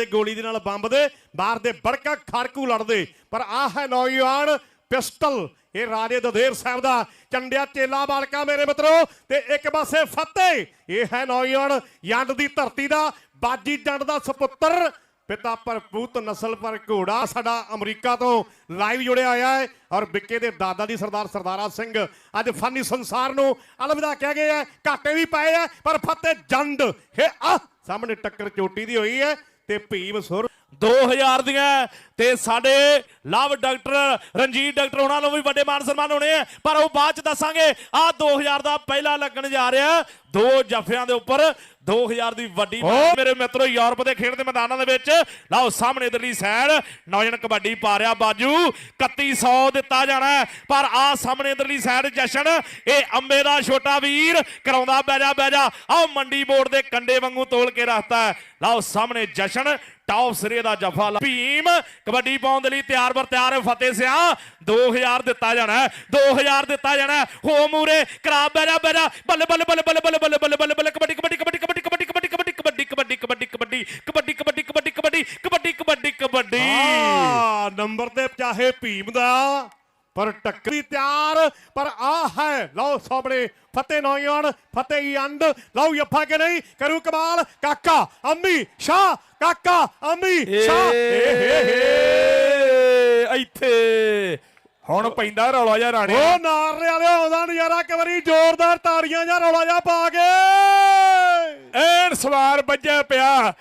ਮਾਰਦੇ ਗੋਲੀ ਦੇ ਨਾਲ ਬੰਬ ਦੇ ਬਾਹਰ ਦੇ ਬੜਕਾ ਖੜਕੂ ਲੜਦੇ। ਪਰ ਆਹ ਹੈ ਨੌਜਵਾਨ ਪਿਸਟਲ ਇਹ ਰਾਜੇ ਦਦੇਰ ਸਾਹਿਬ ਦਾ ਚੰਡਿਆ ਚੇਲਾ ਬਾਲਕਾ ਮੇਰੇ ਮਿੱਤਰੋ, ਤੇ ਇੱਕ ਪਾਸੇ ਫਤਿਹ। ਇਹ ਹੈ ਨੌਜਵਾਨ ਜੰਡ ਦੀ ਧਰਤੀ ਦਾ, ਬਾਜੀ ਜੰਡ ਦਾ ਸੁਪੁੱਤਰ। ਪਿਤਾ ਪਰ ਨਸਲ ਪਰ ਘੋੜਾ ਸਾਡਾ ਅਮਰੀਕਾ ਤੋਂ ਲਾਈਵ ਜੁੜਿਆ ਹੋਇਆ ਹੈ ਔਰ ਬਿੱਕੇ ਦੇ ਦਾਦਾ ਜੀ ਸਰਦਾਰ ਸਰਦਾਰਾ ਸਿੰਘ ਅੱਜ ਫਾਨੀ ਸੰਸਾਰ ਨੂੰ ਅਲਵਿਦਾ ਕਹਿ ਗਏ ਆ। ਘਾਟੇ ਵੀ ਪਏ ਆ, ਪਰ ਫਤਿਹ ਜੰਡ। ਹੈ ਆ ਸਾਹਮਣੇ ਟੱਕਰ ਚੋਟੀ ਦੀ ਹੋਈ ਹੈ। ਤੇ ਭੀਮ ਸੁਰ 2000 ਦੀਆਂ ਤੇ ਸਾਡੇ ਲਵ ਡਾਕਟਰ ਰਣਜੀਤ ਡਾਕਟਰ ਉਹਨਾਂ ਨੂੰ ਵੀ ਵੱਡੇ ਮਾਨ ਸਨਮਾਨ ਹੋਣੇ ਆ। ਪਰ ਉਹ ਬਾਅਦ ਚ ਦੱਸਾਂਗੇ ਆ 2000 ਦਾ ਪਹਿਲਾ ਲੱਗਣ ਜਾ ਰਿਹਾ ਦੋ ਜਫਿਆਂ ਦੇ ਉੱਪਰ 2000 ਦੀ ਵੱਡੀ ਮੇਰੇ। ਮਿੱਤਰੋ ਯੂਰਪ ਦੇ ਖੇਡ ਦੇ ਮੈਦਾਨਾਂ ਦੇ ਵਿੱਚ ਲਓ ਸਾਹਮਣੇ ਇਧਰਲੀ ਸਾਈਡ ਨੌਜਣ ਕਬੱਡੀ ਪਾ ਰਿਹਾ ਬਾਜੂ 3100 ਦਿੱਤਾ ਜਾਣਾ। ਪਰ ਆ ਸਾਹਮਣੇ ਇਧਰਲੀ ਸਾਈਡ ਜਸ਼ਨ ਇਹ ਅੰਬੇ ਦਾ ਛੋਟਾ ਵੀਰ ਕਰਾਉਂਦਾ ਬਹਿ ਜਾ ਬਹਿ ਜਾ। ਆਓ ਮੰਡੀ ਬੋਰਡ ਦੇ ਕੰਡੇ ਵਾਂਗੂ ਤੋਲ ਕੇ ਰੱਖਤਾ ਹੈ। ਲਓ ਸਾਹਮਣੇ ਜਸ਼ਨ ਟੌਪ ਸਿਰੇ ਦਾ ਜਫਾ ਲਾ- ਭੀਮ ਕਬੱਡੀ ਪਾਉਣ ਦੇ ਲਈ ਤਿਆਰ ਬਰ ਤਿਆਰ ਫਤਿਹ ਸਿਆ 2000 ਦਿੱਤਾ ਜਾਣਾ 2000 ਦਿੱਤਾ ਜਾਣਾ ਹੋ ਮੂਰੇ ਕਰਾ ਬਹਿ ਜਾ ਬੱਲੇ ਬੱਲੇ ਬੱਲੇ ਬੱਲੇ ਬੱਲੇ ਬੱਲੇ ਬੱਲੇ ਬੱਲੇ ਬੱਲੇ ਕਬੱਡੀ ਕਬੱਡੀ ਕਬੱਡੀ ਕਬੱਡੀ ਕਬੱਡੀ ਕਬੱਡੀ ਕਬੱਡੀ ਕਬੱਡੀ ਕਬੱਡੀ ਕਬੱਡੀ ਕਬੱਡੀ ਕਬੱਡੀ ਕਬੱਡੀ ਕਬੱਡੀ ਕਬੱਡੀ ਕਬੱਡੀ ਕਬੱਡੀ ਕਬੱਡੀ ਨੰਬਰ ਤੇ ਚਾਹੇ ਭੀਮ ਦਾ ਪਰ ਟੱਕਰ ਤਿਆਰ ਪਰ ਆ ਹੈ। ਲਓ ਸਾਹਮਣੇ ਫਤਿਹ ਨੌਜਵਾਨ ਫਤਿਹ ਅੰਡ ਲਓ ਯੱਫਾ ਕਿ ਨਹੀਂ ਕਰੂ ਕਮਾਲ। ਕਾਕਾ ਅੰਮੀ ਸ਼ਾ ਕਾਕਾ ਅੰਮੀ ਸ਼ਾ ਹੇ ਹੇ ਇੱਥੇ। ਹੁਣ ਪੈਂਦਾ ਰੌਲਾ ਜਿਹਾ ਰਾਣੇ ਉਹ ਨਾਰੇ ਵਾਲੇ ਆਉਂਦਾ ਨਜ਼ਾਰਾ ਇੱਕ ਵਾਰੀ ਜ਼ੋਰਦਾਰ ਤਾੜੀਆਂ ਜਾਂ ਰੌਲਾ ਜਿਹਾ ਪਾ ਕੇ। ਐਨ ਸਵਾਰ ਵੱਜਿਆ ਪਿਆ।